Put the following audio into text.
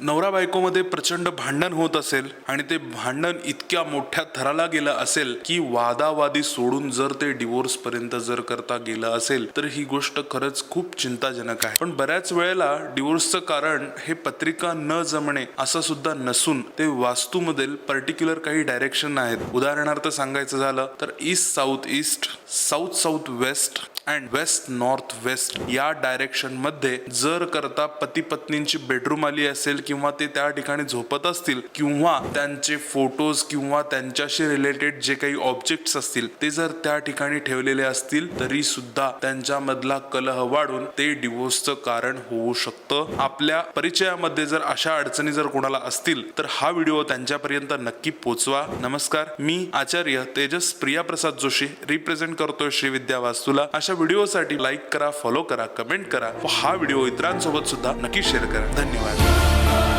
नवरा बायकोमध्ये प्रचंड भांडण होत असेल आणि ते भांडण इतक्या मोठ्या थराला गेलं असेल की वादावादी सोडून जर ते डिवोर्स पर्यंत जर करता गेलं असेल तर ही गोष्ट खरंच खूप चिंताजनक आहे. पण बऱ्याच वेळेला डिवोर्सचं कारण हे पत्रिका न जमणे असं सुद्धा नसून ते वास्तूमधील पर्टिक्युलर काही डायरेक्शन आहेत उदाहरणार्थ सांगायचं झालं तर east south east south south west and west north west या डायरेक्शनमध्ये जर करता पती पत्नींची बेडरूम आली असेल किंवा ते त्या ठिकाणी झोपत असतील किंवा त्यांचे फोटोज किंवा त्यांच्याशी रिलेटेड जे काही ऑब्जेक्ट्स असतील ते जर त्या ठिकाणी ठेवलेले असतील तरी सुद्धा त्यांच्यामधला कलह वाढून ते डिवोर्सचं कारण होऊ शकतं. आपल्या परिचयामध्ये जर अशा अडचणी जर कोणाला असतील तर हा व्हिडिओ त्यांच्यापर्यंत नक्की पोचवा. नमस्कार मी आचार्य तेजस प्रिया प्रसाद जोशी रिप्रेझेंट करतोय श्री विद्या वास्तूला अशा व्हिडिओसाठी लाईक करा फॉलो करा कमेंट करा. व हा व्हिडिओ इतरांसोबत सुद्धा नक्की शेअर करा. धन्यवाद.